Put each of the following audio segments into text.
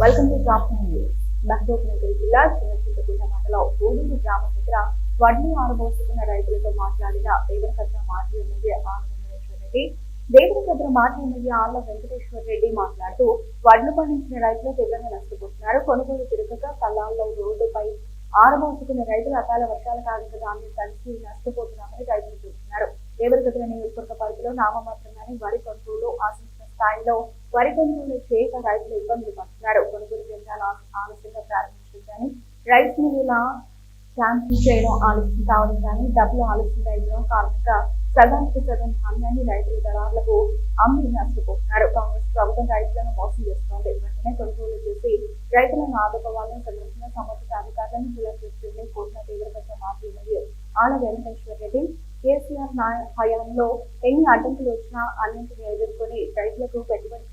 Welcome to top news Mahabubnagar జిల్లా చిన్నచింతకుంట మండలం గూడూరు గ్రామ దగ్గర వడ్లు ఆరబోసుకున్న రైతులతో మాట్లాడిన దేవరకద్ర మాజీ ఎమ్మెల్యే ఆళ్ళ వెంకటేశ్వర రెడ్డి దేవరకద్ర మాజీ ఎమ్మెల్యే ఆళ్ళ వెంకటేశ్వర రెడ్డి మాట్లాడుతూ వడ్లు పండించిన రైతులు తీవ్రంగా నష్టపోతున్నారు. కొనుగోలు తిరగక కళ్ళాల్లో రోడ్డుపై ఆరబోసుకున్న రైతులు అకాల వర్షాల కారణంగా ధాన్యం తడిసి నష్టపోతున్నామని రైతులు చెబుతున్నారు. దేవరకద్ర నియోజకవర్గ పరిధిలో నామమాత్రంగానే వరి కొనుగోలు ఆశించిన స్థాయిలో వరి కొనుగోలు చేయక రైతులు ఇబ్బందులు పడుతున్నారు. కొనుగోలు కేంద్రాలు ఆలస్యంగా ప్రారంభించడం కానీ రైస్ మిల్లుల క్యాన్సిల్ చేయడం ఆలస్యం కావడం కానీ డబ్బులు ఆలస్యంగా ఇవ్వడం కారణంగా సగానికి సగం ధాన్యాన్ని రైతుల దళారులకు అమ్మి నష్టపోతున్నారు కాంగ్రెస్ ప్రభుత్వం రైతులను మోసం చేస్తోంది. వెంటనే కొనుగోలు చేసి రైతులను ఆదుకోవాలని సంబంధించిన సంబంధిత అధికారులను జిల్లా చేస్తుంది కోరిన తీవ్రపక్ష మాజీ మరియు ఆళ్ళ వెంకటేశ్వర రెడ్డి కేసీఆర్ హయాంలో ఎన్ని అడ్డంకులు వచ్చినా అన్నింటిని ఎదుర్కొని రైతులకు పెట్టుబడి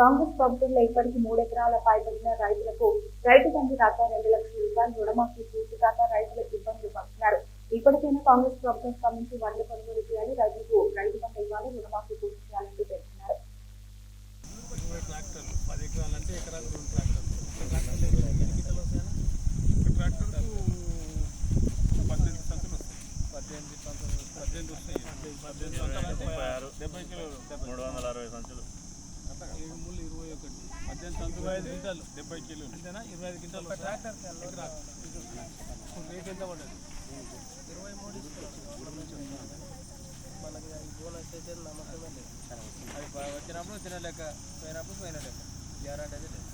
కాంగ్రెస్ ప్రభుత్వంలో ఇప్పటికీ మూడెకరాల పైబడిన రైతులకు రైతు బంధు రాక రెండు లక్షల రూపాయలు రుణమాఫీ పూర్తి కాక రైతులు ఇబ్బందులు పడుతున్నారు. ఇప్పటికైనా కాంగ్రెస్ ప్రభుత్వం స్పందించి వడ్లు కొనుగోలు చేయాలి రైతులకు రైతు బంధు ఇవ్వాలి రుణమాఫీ పూర్తి చేయాలంటూ పేర్కొన్నారు ఎకరాలు పద్దెనిమిది పద్దెనిమిది వస్తాయి డెబ్బై కిలోలు మూడు వందల సంచులు ఐదు క్వింటాలు డెబ్బై అంతేనా? ఇరవై ఐదు క్వింటాలు రేట్ ఎంత పడ్డది? ఇరవై మూడు మనకి ఈ బోనస్ అయితే నమ్మకమే లేదు. అది వచ్చినప్పుడు తినలేక పోయినప్పుడు పోయిన లెక్క గ్యారంటీ అయితే లేదు.